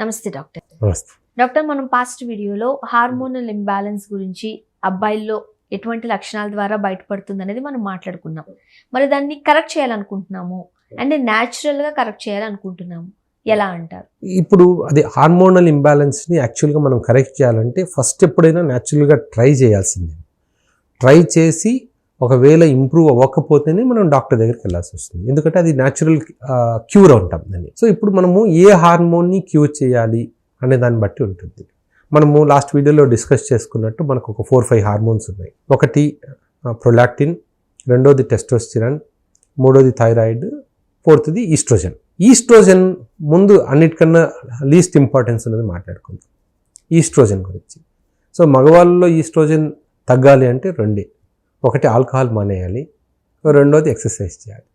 నమస్తే డాక్టర్. నమస్తే. డాక్టర్ మనం పాస్ట్ వీడియోలో హార్మోనల్ ఇంబ్యాలెన్స్ గురించి అబ్బాయిల్లో ఎటువంటి లక్షణాల ద్వారా బయటపడుతుంది అనేది మనం మాట్లాడుకున్నాం. మరి దాన్ని కరెక్ట్ చేయాలనుకుంటున్నాము? అండ్ న్యాచురల్గా కరెక్ట్ చేయాలనుకుంటున్నాము? ఎలా అంటారు? ఇప్పుడు అది హార్మోనల్ ఇంబ్యాలెన్స్ని యాక్చువల్గా మనం కరెక్ట్ చేయాలంటే ఫస్ట్ ఎప్పుడైనా న్యాచురల్గా ట్రై చేయాల్సిందే. ట్రై చేసి ఒకవేళ ఇంప్రూవ్ అవ్వకపోతేనే మనం డాక్టర్ దగ్గరికి వెళ్ళాల్సి వస్తుంది. ఎందుకంటే అది న్యాచురల్ క్యూర్ అంటాం దాన్ని. సో ఇప్పుడు మనము ఏ హార్మోన్ని క్యూర్ చేయాలి అనే దాన్ని బట్టి ఉంటుంది. మనము లాస్ట్ వీడియోలో డిస్కస్ చేసుకున్నట్టు మనకు ఒక ఫోర్ ఫైవ్ హార్మోన్స్ ఉన్నాయి. ఒకటి ప్రొలాక్టిన్ రెండోది టెస్టోస్టిరన్ మూడోది థైరాయిడ్ ఫోర్త్ది ఈస్ట్రోజన్ ఈస్ట్రోజన్ ముందు అన్నిటికన్నా లీస్ట్ ఇంపార్టెన్స్ అనేది మాట్లాడుకుందాం. ఈస్ట్రోజన్ గురించి. సో మగవాళ్ళలో ఈస్ట్రోజన్ తగ్గాలి అంటే రెండే. ఒకటి ఆల్కహాల్ మానేయాలి రెండోది ఎక్సర్సైజ్ చేయాలి.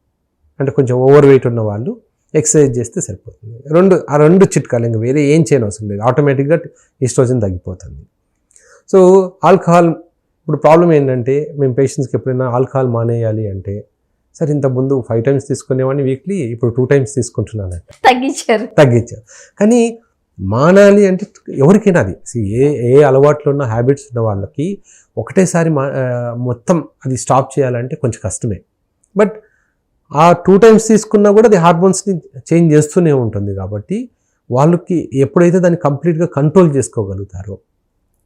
అంటే కొంచెం ఓవర్ వెయిట్ ఉన్న వాళ్ళు ఎక్సర్సైజ్ చేస్తే సరిపోతుంది. రెండు ఆ రెండు చిట్కాలు ఇంకా వేరే ఏం చేయని అవసరం లేదు. ఆటోమేటిక్గా ఈస్ట్రోజన్ తగ్గిపోతుంది. సో ఆల్కహాల్ ఇప్పుడు ప్రాబ్లం ఏంటంటే మేము పేషెంట్స్కి ఎప్పుడైనా ఆల్కహాల్ మానేయాలి అంటే సరే ఇంత ముందు ఫైవ్ టైమ్స్ తీసుకునేవాడిని వీక్లీ ఇప్పుడు టూ టైమ్స్ తీసుకుంటున్నానంట. తగ్గించారు. తగ్గించారు. కానీ మానాలి అంటే ఎవరికైనా అది. ఏ ఏ అలవాట్లు ఉన్న హ్యాబిట్స్ ఉన్న వాళ్ళకి ఒకటేసారి మా మొత్తం అది స్టాప్ చేయాలంటే కొంచెం కష్టమే. బట్ ఆ టూ టైమ్స్ తీసుకున్నా కూడా అది హార్మోన్స్ని చేంజ్ చేస్తూనే ఉంటుంది కాబట్టి వాళ్ళకి ఎప్పుడైతే దాన్ని కంప్లీట్గా కంట్రోల్ చేసుకోగలుగుతారో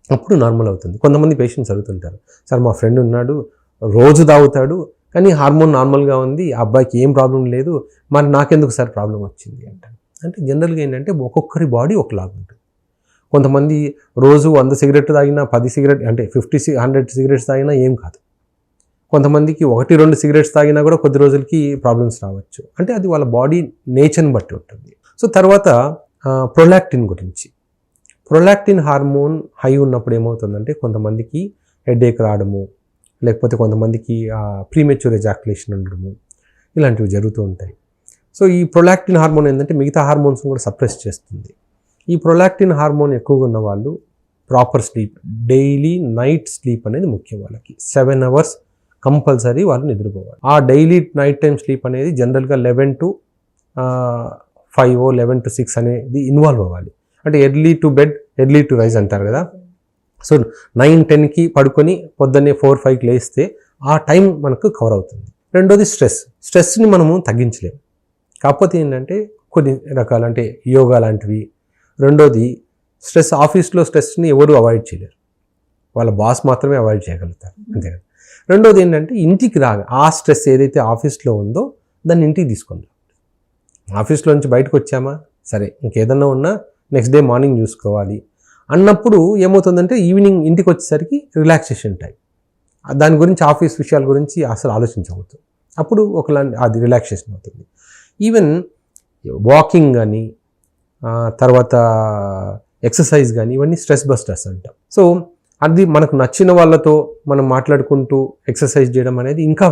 అప్పుడు నార్మల్ అవుతుంది. కొంతమంది పేషెంట్స్ అడుగుతుంటారు సార్ మా ఫ్రెండ్ ఉన్నాడు రోజు తాగుతాడు కానీ హార్మోన్ నార్మల్గా ఉంది ఆ అబ్బాయికి ఏం ప్రాబ్లం లేదు మరి నాకెందుకు సార్ ప్రాబ్లం వచ్చింది? అంటారు. అంటే జనరల్గా ఏంటంటే ఒక్కొక్కరి బాడీ ఒకలాగా ఉంటుంది. కొంతమంది రోజు వంద సిగరెట్ తాగినా పది సిగరెట్ అంటే ఫిఫ్టీ సి హండ్రెడ్ సిగరెట్స్ తాగినా ఏం కాదు. కొంతమందికి ఒకటి రెండు సిగరెట్స్ తాగినా కూడా కొద్ది రోజులకి ప్రాబ్లమ్స్ రావచ్చు. అంటే అది వాళ్ళ బాడీ నేచర్ని బట్టి ఉంటుంది. సో తర్వాత ప్రొలాక్టిన్ గురించి. ప్రొలాక్టిన్ హార్మోన్ హై ఉన్నప్పుడు ఏమవుతుందంటే కొంతమందికి హెడేక్ రావడము లేకపోతే కొంతమందికి ప్రీమెచ్యూర్ ఎజాక్యులేషన్ ఉండడము ఇలాంటివి జరుగుతూ ఉంటాయి. సో ఈ ప్రొలాక్టిన్ హార్మోన్ ఏంటంటే మిగతా హార్మోన్స్ కూడా సప్రెస్ చేస్తుంది. ఈ ప్రొలాక్టిన్ హార్మోన్ ఎక్కువగా ఉన్న వాళ్ళు proper sleep daily night sleep అనేది ముఖ్యం వాళ్ళకి. సెవెన్ అవర్స్ కంపల్సరీ వాళ్ళు నిద్రపోవాలి. ఆ డైలీ నైట్ టైం స్లీప్ అనేది జనరల్గా eleven to five eleven to six అనేది ఇన్వాల్వ్ అవ్వాలి. అంటే early to bed early to rise అంటారు కదా. సో నైన్ టెన్కి పడుకొని పొద్దున్నే ఫోర్ ఫైవ్కి లేస్తే ఆ టైం మనకు కవర్ అవుతుంది. రెండోది స్ట్రెస్ స్ట్రెస్ని మనము తగ్గించలేము. కాకపోతే ఏంటంటే కొన్ని రకాలు అంటే యోగా లాంటివి. రెండోది స్ట్రెస్ ఆఫీస్లో స్ట్రెస్ని ఎవరు అవాయిడ్ చేయలేరు. వాళ్ళ బాస్ మాత్రమే అవాయిడ్ చేయగలుగుతారు. అంతే కదా. రెండోది ఏంటంటే ఇంటికి రాగా ఆ స్ట్రెస్ ఏదైతే ఆఫీస్లో ఉందో దాన్ని ఇంటికి తీసుకుంటాం ఆఫీస్లో నుంచి బయటకు వచ్చామా? సరే ఇంకేదన్నా ఉన్నా నెక్స్ట్ డే మార్నింగ్ చూసుకోవాలి. అన్నప్పుడు ఏమవుతుందంటే ఈవినింగ్ ఇంటికి వచ్చేసరికి రిలాక్సేషన్ టైం. దాని గురించి ఆఫీస్ విషయాల గురించి అసలు ఆలోచించకూడదు. అప్పుడు ఒకలా అది రిలాక్సేషన్ అవుతుంది. ఈవెన్ వాకింగ్ కానీ తర్వాత ఎక్సర్సైజ్ కానీ ఇవన్నీ స్ట్రెస్ బస్టర్స్ అంటాం. సో అది మనకు నచ్చిన వాళ్ళతో మనం మాట్లాడుకుంటూ ఎక్సర్సైజ్ చేయడం అనేది ఇంకా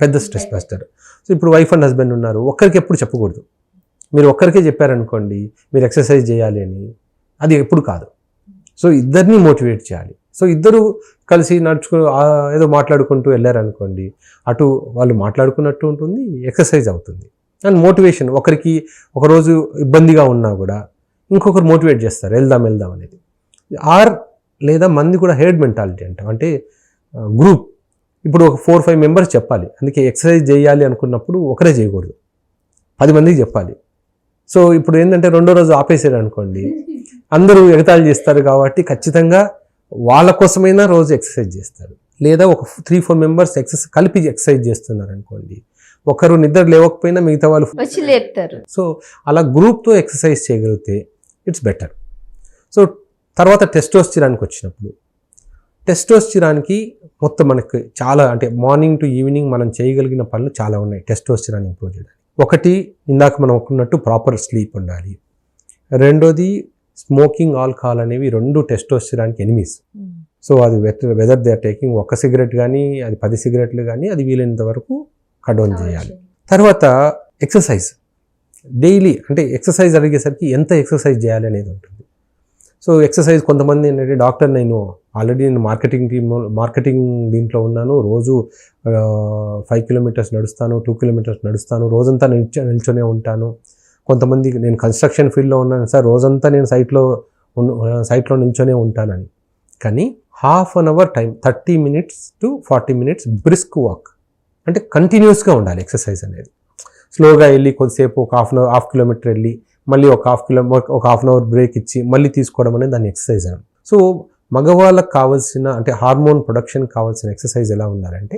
పెద్ద స్ట్రెస్ బస్టర్ సో ఇప్పుడు వైఫ్ అండ్ హస్బెండ్ ఉన్నారు ఒక్కరికి ఎప్పుడు చెప్పకూడదు. మీరు ఒక్కరికే చెప్పారనుకోండి మీరు ఎక్సర్సైజ్ చేయాలి అని అది ఎప్పుడు కాదు. సో ఇద్దరిని మోటివేట్ చేయాలి. సో ఇద్దరు కలిసి నడుచుకు ఏదో మాట్లాడుకుంటూ వెళ్ళారనుకోండి అటు వాళ్ళు మాట్లాడుకున్నట్టు ఉంటుంది ఎక్సర్సైజ్ అవుతుంది. And motivation. ఒకరికి ఒకరోజు ఇబ్బందిగా ఉన్నా కూడా ఇంకొకరు మోటివేట్ చేస్తారు. వెళ్దాం వెళ్దాం అనేది. ఆర్ లేదా మంది కూడా హెడ్ మెంటాలిటీ అంటాం. అంటే గ్రూప్. ఇప్పుడు ఒక ఫోర్ ఫైవ్ మెంబర్స్ చెప్పాలి. అందుకే ఎక్సర్సైజ్ చేయాలి అనుకున్నప్పుడు ఒకరే చేయకూడదు. పది మందికి చెప్పాలి. సో ఇప్పుడు ఏంటంటే రెండో రోజు ఆపేసారు అనుకోండి అందరూ ఎగతాళి చేస్తారు కాబట్టి ఖచ్చితంగా వాళ్ళ కోసమైనా రోజు ఎక్సర్సైజ్ చేస్తారు. లేదా ఒక త్రీ ఫోర్ మెంబర్స్ ఎక్సర్సైజ్ కలిపి ఎక్సర్సైజ్ చేస్తున్నారు అనుకోండి ఒకరు నిద్ర లేవకపోయినా మిగతా వాళ్ళు వచ్చి లేపుతారు. సో అలా గ్రూప్తో ఎక్సర్సైజ్ చేయగలిగితే ఇట్స్ బెటర్ సో తర్వాత టెస్టోస్టిరానికి వచ్చినప్పుడు. టెస్టోస్టిరానికి మొత్తం మనకి చాలా అంటే మార్నింగ్ టు ఈవినింగ్ మనం చేయగలిగిన పనులు చాలా ఉన్నాయి టెస్టోస్టిరాన్ ఇంప్రూవ్ చేయడానికి. ఒకటి ఇందాక మనం అనుకున్నట్టు ప్రాపర్ స్లీప్ ఉండాలి. రెండోది స్మోకింగ్ ఆల్కహాల్ అనేవి రెండు టెస్టోస్టిరానికి ఎనిమీస్ సో అది వెదర్ దే ఆర్ టేకింగ్ ఒక సిగరెట్ కానీ అది పది సిగరెట్లు కానీ అది వీలైనంత వరకు కడౌన్ చేయాలి. తర్వాత ఎక్సర్సైజ్. డైలీ అంటే ఎక్సర్సైజ్ అడిగేసరికి ఎంత ఎక్సర్సైజ్ చేయాలి అనేది ఉంటుంది. సో ఎక్సర్సైజ్ కొంతమంది ఏంటంటే డాక్టర్ నేను ఆల్రెడీ నేను మార్కెటింగ్ టీమ్ మార్కెటింగ్ దీంట్లో ఉన్నాను. రోజు ఫైవ్ కిలోమీటర్స్ నడుస్తాను టూ కిలోమీటర్స్ నడుస్తాను. రోజంతా నిల్చో నిల్చొనే ఉంటాను. కొంతమంది నేను కన్స్ట్రక్షన్ ఫీల్డ్లో ఉన్నాను సార్ రోజంతా నేను సైట్లో సైట్లో నించొనే ఉంటానని. కానీ half an hour time thirty minutes to forty minutes brisk walk. అంటే కంటిన్యూస్గా ఉండాలి ఎక్సర్సైజ్ అనేది. స్లోగా వెళ్ళి కొద్దిసేపు ఒక half an hour half kilometre వెళ్ళి మళ్ళీ ఒక హాఫ్ కిలో ఒక హాఫ్ అన్ అవర్ బ్రేక్ ఇచ్చి మళ్ళీ తీసుకోవడం అనేది దాన్ని ఎక్సర్సైజ్ అని సో మగవాళ్ళకి కావాల్సిన అంటే హార్మోన్ ప్రొడక్షన్ కావాల్సిన ఎక్సర్సైజ్ ఎలా ఉండాలంటే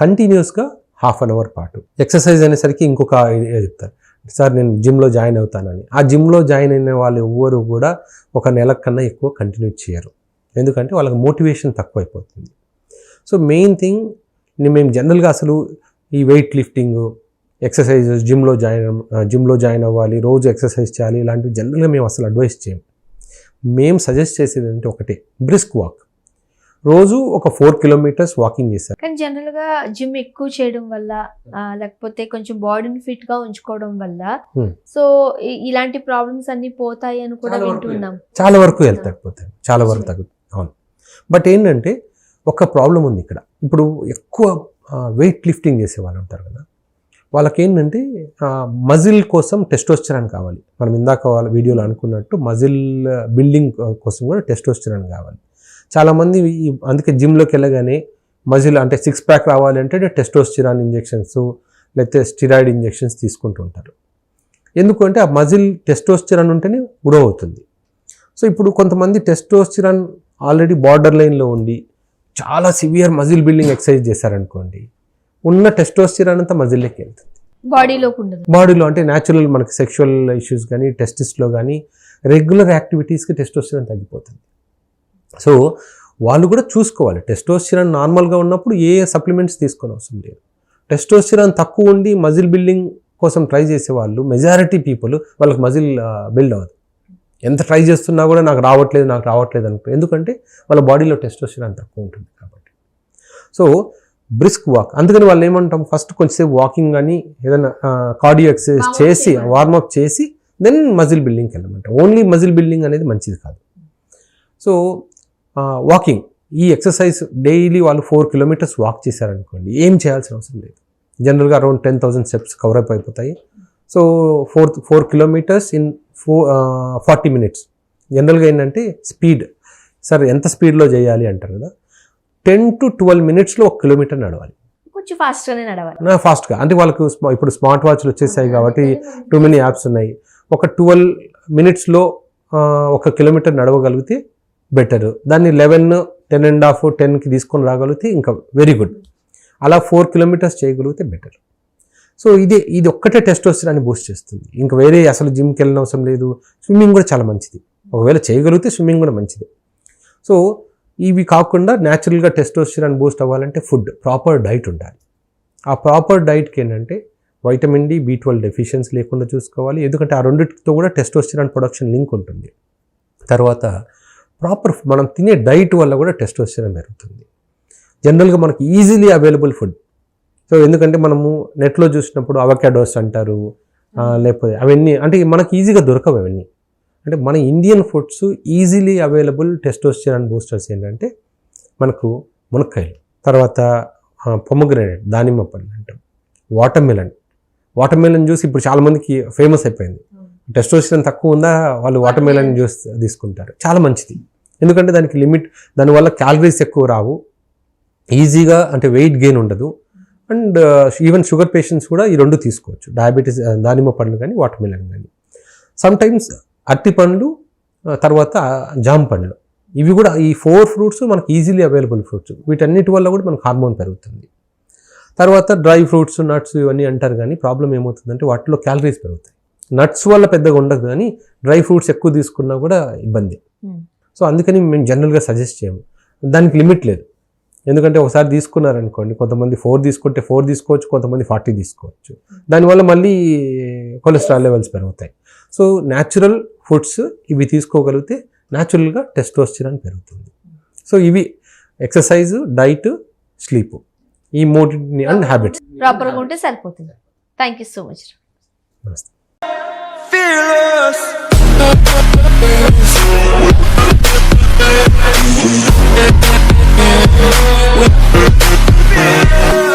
కంటిన్యూస్గా హాఫ్ అన్ అవర్ పాటు ఎక్సర్సైజ్ అనేసరికి ఇంకొక ఐడియా చెప్తారు. సార్ నేను జిమ్లో జాయిన్ అవుతానని. ఆ జిమ్లో జాయిన్ అయిన వాళ్ళు ఎవ్వరు కూడా ఒక నెల కన్నా ఎక్కువ కంటిన్యూ చేయరు. ఎందుకంటే వాళ్ళకి మోటివేషన్ తక్కువైపోతుంది. సో మెయిన్ థింగ్ మేము జనరల్గా అసలు ఈ వెయిట్ లిఫ్టింగ్ ఎక్సర్సైజ్ జిమ్లో జాయిన్ జిమ్లో జాయిన్ అవ్వాలి రోజు ఎక్సర్సైజ్ చేయాలి ఇలాంటివి జనరల్గా మేము అసలు అడ్వైస్ చేయం. మేము సజెస్ట్ చేసేది అంటే ఒకటే బ్రిస్క్ వాక్. రోజు ఒక ఫోర్ కిలోమీటర్స్ వాకింగ్ చేశారు. కానీ జనరల్గా జిమ్ ఎక్కువ చేయడం వల్ల లేకపోతే కొంచెం బాడీని ఫిట్గా ఉంచుకోవడం వల్ల. సో ఇలాంటి ప్రాబ్లమ్స్ అన్ని పోతాయి అని కూడా చాలా వరకు వింటున్నాం. చాలా వరకు హెల్త్ తగ్గిపోతాయి చాలా వరకు తగ్గుతుంది అవును. బట్ ఏంటంటే ఒక ప్రాబ్లం ఉంది ఇక్కడ. ఇప్పుడు ఎక్కువ వెయిట్ లిఫ్టింగ్ చేసే వాళ్ళు ఉంటారు కదా. వాళ్ళకి ఏంటంటే మజిల్ కోసం టెస్టోస్టెరాన్ కావాలి. మనం ఇందాక వాళ్ళ వీడియోలో అనుకున్నట్టు మజిల్ బిల్డింగ్ కోసం కూడా టెస్టోస్టెరాన్ కావాలి. చాలామంది ఈ అందుకే జిమ్లోకి వెళ్ళగానే మజిల్ అంటే సిక్స్ ప్యాక్ రావాలి అంటే టెస్టోస్టిరాన్ ఇంజెక్షన్స్ లేకపోతే స్టిరాయిడ్ ఇంజెక్షన్స్ తీసుకుంటుంటారు ఎందుకంటే ఆ మజిల్ టెస్టోస్టిరాన్ ఉంటేనే గ్రో అవుతుంది. సో ఇప్పుడు కొంతమంది టెస్టోస్టిరాన్ ఆల్రెడీ బార్డర్ లైన్లో ఉండి చాలా సివియర్ మజిల్ బిల్డింగ్ ఎక్సర్సైజ్ చేశారనుకోండి ఉన్న టెస్టోస్టిరాన్ అంతా మజిల్లోకి వెళ్తుంది. ఉండదు. బాడీలో అంటే న్యాచురల్ మనకి సెక్షువల్ ఇష్యూస్ కానీ టెస్టిస్లో కానీ రెగ్యులర్ యాక్టివిటీస్కి టెస్టోస్టిరాన్ తగ్గిపోతుంది. సో వాళ్ళు కూడా చూసుకోవాలి. టెస్టోస్టిరాన్ నార్మల్గా ఉన్నప్పుడు ఏ సప్లిమెంట్స్ తీసుకొని అవసరం లేదు. టెస్టోస్టిరాన్ తక్కువ ఉండి మజిల్ బిల్డింగ్ కోసం ట్రై చేసే వాళ్ళు మెజారిటీ పీపుల్ వాళ్ళకి మజిల్ బిల్డ్ అవ్వదు. ఎంత ట్రై చేస్తున్నా కూడా నాకు రావట్లేదు నాకు రావట్లేదు అనుకో ఎందుకంటే వాళ్ళ బాడీలో టెస్టోస్టిరాన్ తక్కువ ఉంటుంది కాబట్టి. సో బ్రిస్క్ వాక్ అందుకని వాళ్ళు ఏమంటాం? ఫస్ట్ కొంచెంసేపు వాకింగ్ కానీ ఏదైనా కార్డియో ఎక్సర్సైజ్ చేసి. వార్మప్ చేసి దెన్ మజిల్ బిల్డింగ్కి వెళ్ళమంటాం ఓన్లీ మజిల్ బిల్డింగ్ అనేది మంచిది కాదు. సో వాకింగ్ ఈ ఎక్సర్సైజ్ డైలీ వాళ్ళు ఫోర్ కిలోమీటర్స్ వాక్ చేశారనుకోండి ఏం చేయాల్సిన అవసరం లేదు. జనరల్గా around ten thousand steps cover up అయిపోతాయి. So four four kilometres in four forty minutes. జనరల్గా ఏంటంటే స్పీడ్. సార్ ఎంత స్పీడ్లో చేయాలి అంటారు కదా? టెన్ టు ట్వెల్వ్ మినిట్స్లో ఒక కిలోమీటర్ నడవాలి. కొంచెం ఫాస్ట్ గానే నడవాలి ఫాస్ట్గా. అంటే వాళ్ళకు ఇప్పుడు స్మార్ట్ వాచ్లు వచ్చేసాయి కాబట్టి టూ మెనీ యాప్స్ ఉన్నాయి. ఒక ట్వెల్వ్ మినిట్స్లో ఒక కిలోమీటర్ నడవగలిగితే బెటర్. దాన్ని లెవెన్ టెన్ అండ్ హాఫ్ టెన్కి తీసుకొని రాగలిగితే ఇంకా వెరీ గుడ్. అలా ఫోర్ కిలోమీటర్స్ చేయగలిగితే బెటర్. సో ఇది ఇది ఒక్కటే టెస్ట్ బూస్ట్ చేస్తుంది. ఇంకా వేరే అసలు జిమ్కి వెళ్ళిన అవసరం లేదు. స్విమ్మింగ్ కూడా చాలా మంచిది. ఒకవేళ చేయగలిగితే స్విమ్మింగ్ కూడా మంచిది. సో ఇవి కాకుండా న్యాచురల్గా టెస్టోస్టిరాన్ బూస్ట్ అవ్వాలంటే ఫుడ్ ప్రాపర్ డైట్ ఉండాలి. ఆ ప్రాపర్ డైట్కి ఏంటంటే vitamin D B twelve deficiency లేకుండా చూసుకోవాలి. ఎందుకంటే ఆ రెండింటితో కూడా టెస్టోస్టిరాన్ ప్రొడక్షన్ లింక్ ఉంటుంది. తర్వాత ప్రాపర్ మనం తినే డైట్ వల్ల కూడా టెస్టోస్టిరాన్ పెరుగుతుంది. జనరల్గా మనకి ఈజీలీ అవైలబుల్ ఫుడ్ సో ఎందుకంటే మనము నెట్లో చూసినప్పుడు అవకాడోస్ అంటారు లేకపోతే అవన్నీ అంటే మనకి ఈజీగా దొరకవు అవన్నీ. అంటే మన Indian foods easily available testosterone boosters ఏంటంటే మనకు మునక్కాయలు తర్వాత పొమ్మగ్రనేట్ దానిమ్మ పళ్ళు అంటాం watermelon watermelon juice ఇప్పుడు చాలా మందికి ఫేమస్ అయిపోయింది. టెస్టోస్టిరాన్ తక్కువ ఉందా వాళ్ళు వాటర్ మిలన్ జ్యూస్ తీసుకుంటారు. చాలా మంచిది. ఎందుకంటే దానికి లిమిట్ దానివల్ల క్యాలరీస్ ఎక్కువ రావు. ఈజీగా అంటే వెయిట్ గెయిన్ ఉండదు. అండ్ ఈవెన్ షుగర్ పేషెంట్స్ కూడా ఈ రెండు తీసుకోవచ్చు. డయాబెటీస్ దానిమ్మ పండ్లు కానీ వాటర్ మిలన్ కానీ సమ్ టైమ్స్ అరటి పండ్లు ఆ, తర్వాత జామ పండ్లు. ఇవి కూడా ఈ ఫోర్ ఫ్రూట్స్ మనకి ఈజీలీ అవైలబుల్ ఫ్రూట్స్ వీటన్నిటి వల్ల కూడా మనకు హార్మోన్ పెరుగుతుంది. తర్వాత డ్రై ఫ్రూట్స్ నట్స్ ఇవన్నీ అంటారు కానీ ప్రాబ్లం ఏమవుతుందంటే వాటిలో క్యాలరీస్ పెరుగుతాయి. నట్స్ వల్ల పెద్దగా ఉండదు కానీ డ్రై ఫ్రూట్స్ ఎక్కువ తీసుకున్నా కూడా ఇబ్బంది. Hmm. సో అందుకని మేము జనరల్గా సజెస్ట్ చేయము. దానికి లిమిట్ లేదు. ఎందుకంటే ఒకసారి తీసుకున్నారనుకోండి కొంతమంది ఫోర్ తీసుకుంటే ఫోర్ తీసుకోవచ్చు కొంతమంది ఫార్టీ తీసుకోవచ్చు. దానివల్ల మళ్ళీ కొలెస్ట్రాల్ లెవెల్స్ పెరుగుతాయి. సో న్యాచురల్ ఫుడ్స్ ఇవి తీసుకోగలిగితే న్యాచురల్గా టెస్టోస్టిరాన్ పెరుగుతుంది. సో ఇవి ఎక్సర్సైజ్ డైట్ స్లీప్ ఈ మూడింటిని అండ్ హ్యాబిట్స్ ప్రాపర్గా ఉంటే సరిపోతుంది. థ్యాంక్ యూ సో మచ్ నమస్తే. Fearless. Yeah.